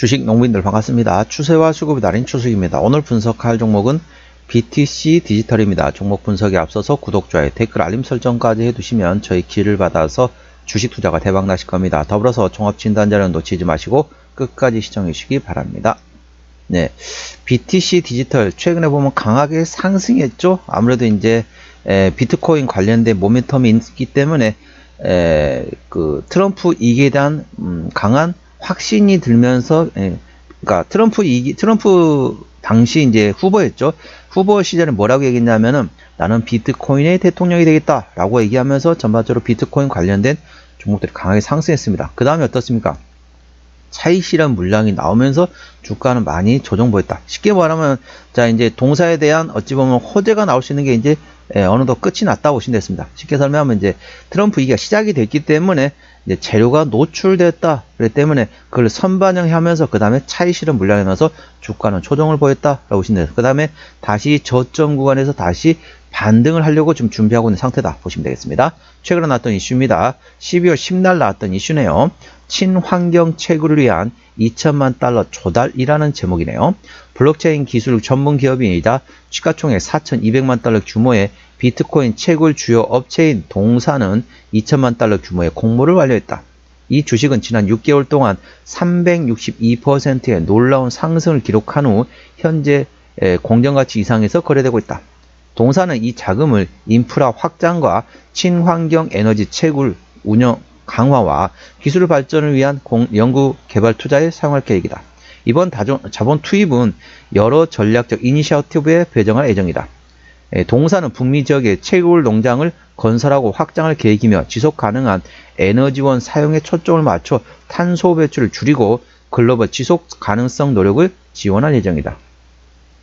주식 농민들 반갑습니다. 추세와 수급이 달인 추석입니다. 오늘 분석할 종목은 BTC 디지털입니다. 종목 분석에 앞서서 구독, 좋아요, 댓글, 알림 설정까지 해두시면 저희 길을 받아서 주식 투자가 대박 나실 겁니다. 더불어서 종합 진단자는 놓치지 마시고 끝까지 시청해 주시기 바랍니다. 네, BTC 디지털 최근에 보면 강하게 상승했죠. 아무래도 이제 에, 비트코인 관련된 모멘텀이 있기 때문에 에, 그 트럼프 이기에 대한 음, 강한 확신이 들면서 예, 그러니까 트럼프 이기 트럼프 당시 이제 후보였죠. 후보 시절에 뭐라고 얘기했냐면은 나는 비트코인의 대통령이 되겠다라고 얘기하면서 전반적으로 비트코인 관련된 종목들이 강하게 상승했습니다. 그 다음에 어떻습니까? 차익실현 물량이 나오면서 주가는 많이 조정 보였다. 쉽게 말하면 자 이제 동사에 대한 어찌 보면 호재가 나올 수 있는 게 이제 예, 어느덧 끝이 났다고 보시면 됐습니다. 쉽게 설명하면 이제 트럼프 이기가 시작이 됐기 때문에 이제 재료가 노출됐다. 그렇기 때문에 그걸 선반영하면서 그 다음에 차익 실현 물량에 넣어서 주가는 조정을 보였다라고 보시면 돼요. 그 다음에 다시 저점 구간에서 다시 반등을 하려고 좀 준비하고 있는 상태다 보시면 되겠습니다. 최근에 나왔던 이슈입니다. 12월 10날 나왔던 이슈네요. 친환경 채굴을 위한 2천만 달러 조달이라는 제목이네요. 블록체인 기술 전문 기업인이다. 시가총액 4,200만 달러 규모의 비트코인 채굴 주요 업체인 동사는 2천만 달러 규모의 공모를 완료했다. 이 주식은 지난 6개월 동안 362%의 놀라운 상승을 기록한 후 현재 공정가치 이상에서 거래되고 있다. 동사는 이 자금을 인프라 확장과 친환경 에너지 채굴 운영 강화와 기술 발전을 위한 공, 연구 개발 투자에 사용할 계획이다. 이번 다존, 자본 투입은 여러 전략적 이니셔티브에 배정할 예정이다. 동사는 북미 지역의 채굴 농장을 건설하고 확장할 계획이며 지속 가능한 에너지원 사용에 초점을 맞춰 탄소 배출을 줄이고 글로벌 지속 가능성 노력을 지원할 예정이다.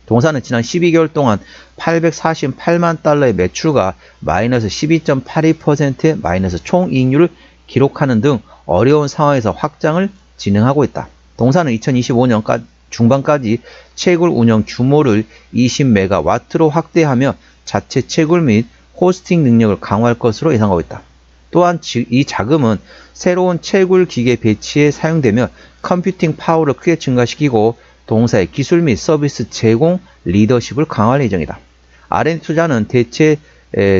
동사는 지난 12개월 동안 848만 달러의 매출과 마이너스 12.82%의 마이너스 총이익률을 기록하는 등 어려운 상황에서 확장을 진행하고 있다. 동사는 2025년 중반까지 채굴 운영 규모를 20메가와트로 확대하며 자체 채굴 및 호스팅 능력을 강화할 것으로 예상하고 있다. 또한 이 자금은 새로운 채굴 기계 배치에 사용되며 컴퓨팅 파워를 크게 증가시키고 동사의 기술 및 서비스 제공 리더십을 강화할 예정이다. R&D 투자는 대체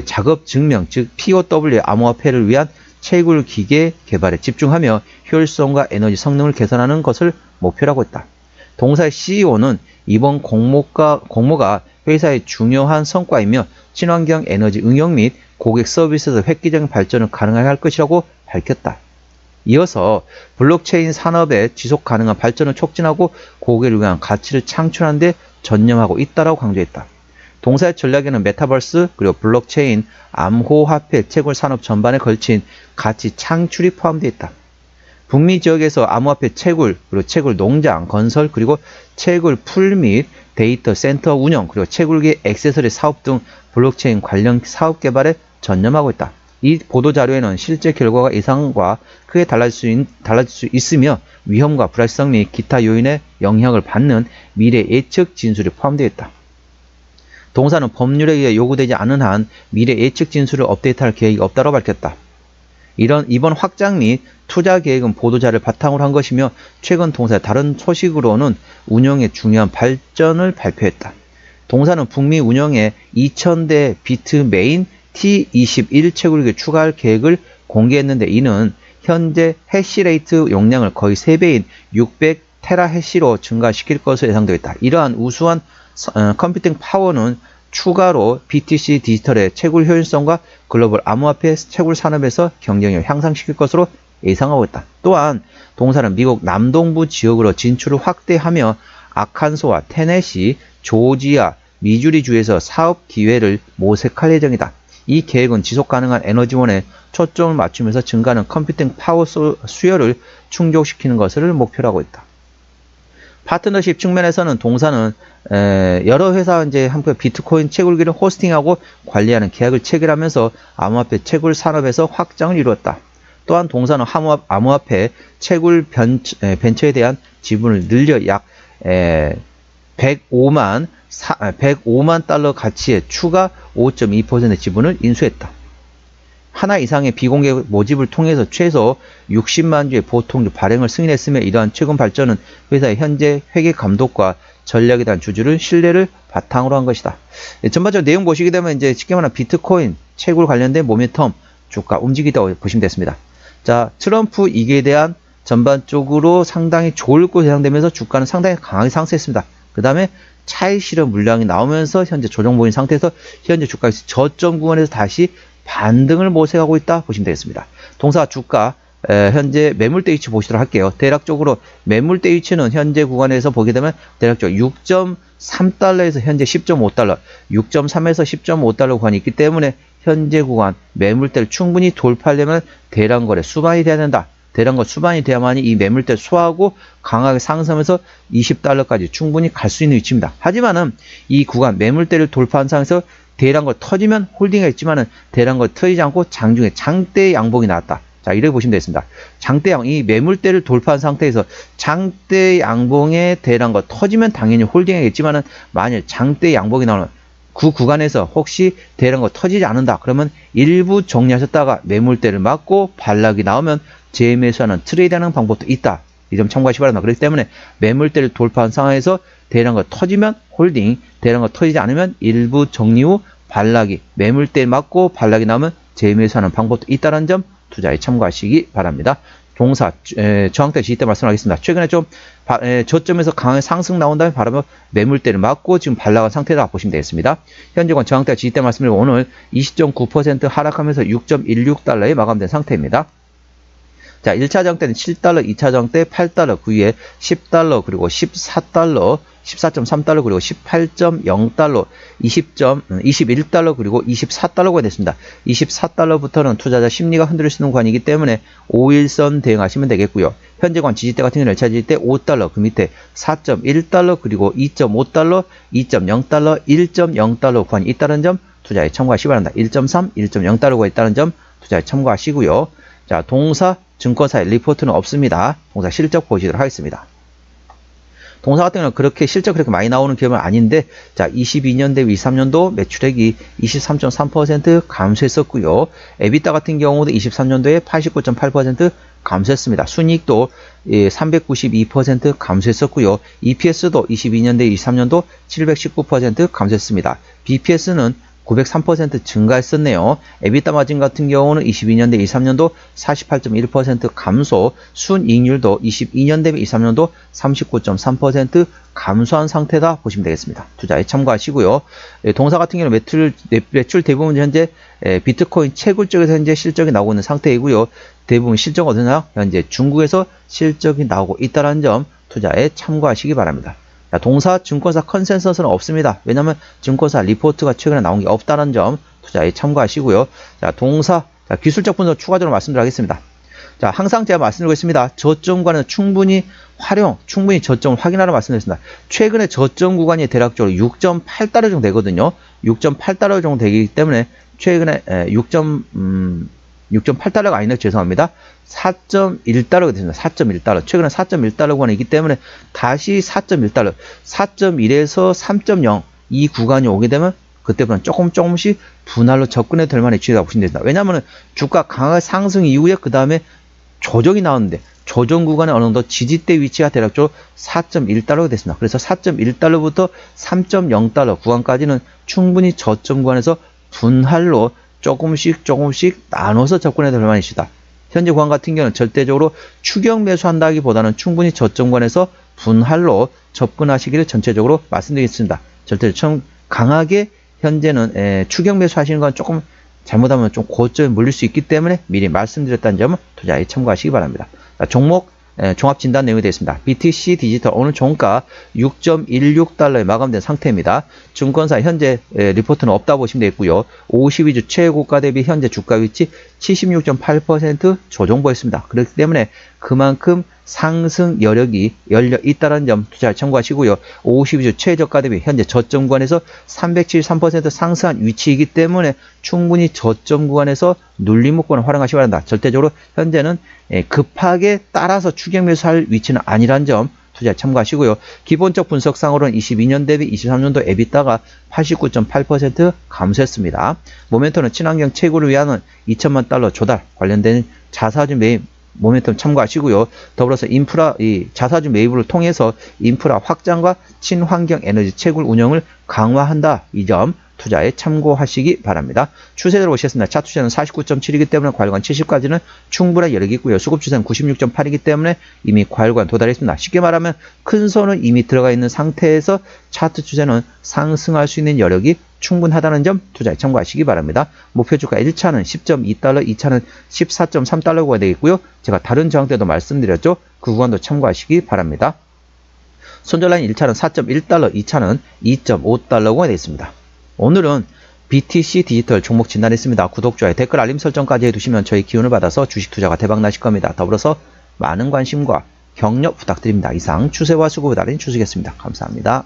작업 증명, 즉 POW 암호화폐를 위한 채굴 기계 개발에 집중하며 효율성과 에너지 성능을 개선하는 것을 목표로 하고 있다. 동사의 CEO는 이번 공모가, 공모가 회사의 중요한 성과이며 친환경 에너지 응용 및 고객 서비스에서 획기적인 발전을 가능하게 할 것이라고 밝혔다. 이어서 블록체인 산업의 지속 가능한 발전을 촉진하고 고객을 위한 가치를 창출하는 데 전념하고 있다고 강조했다. 동사의 전략에는 메타버스 그리고 블록체인, 암호화폐, 채굴 산업 전반에 걸친 가치 창출이 포함되어 있다. 북미 지역에서 암호화폐 채굴, 그리고 채굴 농장, 건설, 그리고 채굴 풀 및 데이터 센터 운영, 그리고 채굴기 액세서리 사업 등 블록체인 관련 사업 개발에 전념하고 있다. 이 보도 자료에는 실제 결과가 예상과 크게 달라질 수, 있, 달라질 수 있으며 위험과 불확실성 및 기타 요인의 영향을 받는 미래 예측 진술이 포함되어 있다. 동사는 법률에 의해 요구되지 않은 한 미래 예측 진술을 업데이트할 계획이 없다고 밝혔다. 이런 이번 확장 및 투자 계획은 보도자를 바탕으로 한 것이며 최근 동사의 다른 소식으로는 운영의 중요한 발전을 발표했다. 동사는 북미 운영에 2000대 비트 메인 T21 채굴기 추가할 계획을 공개했는데 이는 현재 해시레이트 용량을 거의 3배인 600 테라 해시로 증가시킬 것으로 예상되어 있다. 이러한 우수한 어, 컴퓨팅 파워는 추가로 BTC 디지털의 채굴 효율성과 글로벌 암호화폐 채굴 산업에서 경쟁력을 향상시킬 것으로 예상하고 있다. 또한 동사는 미국 남동부 지역으로 진출을 확대하며 아칸소와 테네시, 조지아, 미주리 주에서 사업 기회를 모색할 예정이다. 이 계획은 지속 가능한 에너지원에 초점을 맞추면서 증가하는 컴퓨팅 파워 수요를 충족시키는 것을 목표로 하고 있다. 파트너십 측면에서는 동사는 여러 회사 이제 함께 비트코인 채굴기를 호스팅하고 관리하는 계약을 체결하면서 암호화폐 채굴 산업에서 확장을 이루었다. 또한 동사는 암호화폐 채굴 벤처 에 대한 지분을 늘려 약 105만 105만 달러 가치의 추가 5.2%의 지분을 인수했다. 하나 이상의 비공개 모집을 통해서 최소 60만 주의 보통주 발행을 승인했으며 이러한 최근 발전은 회사의 현재 회계 감독과 전략에 대한 주주를 신뢰를 바탕으로 한 것이다. 예, 전반적으로 내용 보시게 되면 이제 쉽게 말하면 비트코인 채굴 관련된 모멘텀 주가 움직이다고 보시면 됐습니다. 자, 트럼프 이기에 대한 전반적으로 상당히 좋을 것으로 예상되면서 주가는 상당히 강하게 상승했습니다. 그 다음에 차익 실현 물량이 나오면서 현재 조정 보인 상태에서 현재 주가가 저점 구간에서 다시 반등을 모색하고 있다 보시면 되겠습니다. 동사 주가 에, 현재 매물대 위치 보시도록 할게요. 대략적으로 매물대 위치는 현재 구간에서 보게 되면 대략적으로 6.3달러에서 현재 10.5달러, 6.3에서 10.5달러 구간이 있기 때문에 현재 구간 매물대를 충분히 돌파하려면 대량 거래 수반이 돼야 된다. 대량 거 수반이 돼야만이 이 매물대 소화하고 강하게 상승하면서 20달러까지 충분히 갈 수 있는 위치입니다. 하지만은 이 구간 매물대를 돌파한 상황에서 대량 거 터지면 홀딩이 있지만은 대량 거 터지지 않고 장중에 장대 양봉이 나왔다. 자, 이렇게 보시면 되겠습니다. 장대 양, 이 매물대를 돌파한 상태에서 장대 양봉에 대량 거 터지면 당연히 홀딩이겠지만은 만일 장대 양봉이 나오면 그 구간에서 혹시 대량 거 터지지 않는다. 그러면 일부 정리하셨다가 매물대를 맞고 반락이 나오면 재매수하는 트레이드하는 방법도 있다. 이 점 참고하시 기 바랍니다. 그렇기 때문에 매물대를 돌파한 상황에서 대량 거 터지면 홀딩, 대량 거 터지지 않으면 일부 정리 후 반락이 매물대 맞고 반락이 나오면 재매수하는 방법도 있다는 점 투자에 참고하시기 바랍니다. 동사 에, 저항대 지지 때 말씀하겠습니다. 최근에 좀 바, 에, 저점에서 강한 상승 나온 다음에 바로 매물대를 맞고 지금 반락한 상태다 보시면 되겠습니다. 현재 건 저항대 지지 때 말씀드리고 오늘 20.9% 하락하면서 6.16달러에 마감된 상태입니다. 자, 1차 정때는 7달러, 2차 정때 8달러, 그 위에 10달러, 그리고 14달러, 14.3달러, 그리고 18.0달러, 20점, 21달러, 그리고 24달러가 됐습니다. 24달러부터는 투자자 심리가 흔들릴 수 있는 관이기 때문에 5일선 대응하시면 되겠고요. 현재 관 지지대 같은 경우는 1차 지지대 5달러, 그 밑에 4.1달러, 그리고 2.5달러, 2.0달러, 1.0달러 구간이 있다는 점 투자에 참고하시기 바랍니다. 1.3, 1.0달러가 있다는 점 투자에 참고하시고요. 자, 동사 증권사의 리포트는 없습니다. 동사 실적 보시도록 하겠습니다. 동사 같은 경우는 그렇게 실적 그렇게 많이 나오는 기업은 아닌데 자 22년 대비 23년도 매출액이 23.3% 감소했었고요. 에비타 같은 경우도 23년도에 89.8% 감소했습니다. 순이익도 392% 감소했었고요. EPS도 22년 대 23년도 719% 감소했습니다. BPS는 903% 증가했었네요. 에비타 마진 같은 경우는 22년 대 23년도 48.1% 감소, 순이익률도 22년 대비 23년도 39.3% 감소한 상태다 보시면 되겠습니다. 투자에 참고하시고요. 예, 동사 같은 경우는 매출, 매출 대부분 현재 예, 비트코인 채굴 쪽에서 현재 실적이 나오고 있는 상태이고요. 대부분 실적 어디나 현재 중국에서 실적이 나오고 있다는 점 투자에 참고하시기 바랍니다. 자, 동사 증권사 컨센서스는 없습니다. 왜냐하면 증권사 리포트가 최근에 나온 게 없다는 점 투자에 참고하시고요. 자, 동사 자, 기술적 분석 추가적으로 말씀드리겠습니다. 자, 항상 제가 말씀드리고 있습니다. 저점과는 충분히 활용, 충분히 저점을 확인하라 말씀드렸습니다. 최근에 저점 구간이 대략적으로 6.8달러 정도 되거든요. 6.8달러 정도 되기 때문에 최근에 6. 음, 6.8달러가 아니네 죄송합니다. 4.1달러가 됐습니다. 4.1달러. 최근에 4.1달러 구간이기 때문에 다시 4.1달러, 4.1에서 3.0 이 구간이 오게 되면 그때부터는 조금 조금씩 분할로 접근해 될 만한 위치라고 보시면 됩니다. 왜냐하면 주가 강하게 상승 이후에 그 다음에 조정이 나오는데 조정 구간에 어느 정도 지지대 위치가 대략적으로 4.1달러가 됐습니다. 그래서 4.1달러부터 3.0달러 구간까지는 충분히 저점 구간에서 분할로 조금씩 조금씩 나눠서 접근해야 될 만이시다. 현재 구간 같은 경우는 절대적으로 추격 매수한다기보다는 충분히 저점관에서 분할로 접근하시기를 전체적으로 말씀드리겠습니다. 절대적으로 강하게 현재는 에, 추격 매수하시는 건 조금 잘못하면 좀 고점에 물릴 수 있기 때문에 미리 말씀드렸다는 점은 투자에 참고하시기 바랍니다. 자, 종목 종합 진단 내용이 되겠습니다. BTC 디지털 오늘 종가 6.16달러에 마감된 상태입니다. 증권사 현재 리포트는 없다 보시면 되겠고요. 52주 최고가 대비 현재 주가 위치 76.8% 조정보였습니다. 그렇기 때문에 그만큼 상승 여력이 열려 있다는 점 투자 참고하시고요. 52주 최저가 대비 현재 저점 구간에서 373% 상승한 위치이기 때문에 충분히 저점 구간에서 눌림 목권을 활용하시 기 바랍니다. 절대적으로 현재는 급하게 따라서 추격 매수할 위치는 아니란 점 투자에 참고하시고요. 기본적 분석상으로는 22년 대비 23년도 에비타가 89.8% 감소했습니다. 모멘텀은 친환경 채굴을 위한 2천만 달러 조달 관련된 자사주 매입 모멘텀 참고하시고요. 더불어서 인프라 이 자사주 매입을 통해서 인프라 확장과 친환경 에너지 채굴 운영을 강화한다. 이 점 투자에 참고하시기 바랍니다. 추세대로 보시겠습니다. 차 추세는 49.7이기 때문에 과열관 70까지는 충분한 여력이 있고요. 수급 추세는 96.8이기 때문에 이미 과열관 도달했습니다. 쉽게 말하면 큰 손은 이미 들어가 있는 상태에서 차트 추세는 상승할 수 있는 여력이 충분하다는 점 투자에 참고하시기 바랍니다. 목표 주가 1차는 10.2달러, 2차는 14.3달러가 되겠고요. 제가 다른 저항 때도 말씀드렸죠. 그 구간도 참고하시기 바랍니다. 손절라인 1차는 4.1달러, 2차는 2.5달러가 되겠습니다. 오늘은 BTC 디지털 종목 진단했습니다. 구독, 좋아요, 댓글, 알림 설정까지 해두시면 저희 기운을 받아서 주식 투자가 대박 나실 겁니다. 더불어서 많은 관심과 격려 부탁드립니다. 이상 추세와 수급을 달인 추수겠습니다. 감사합니다.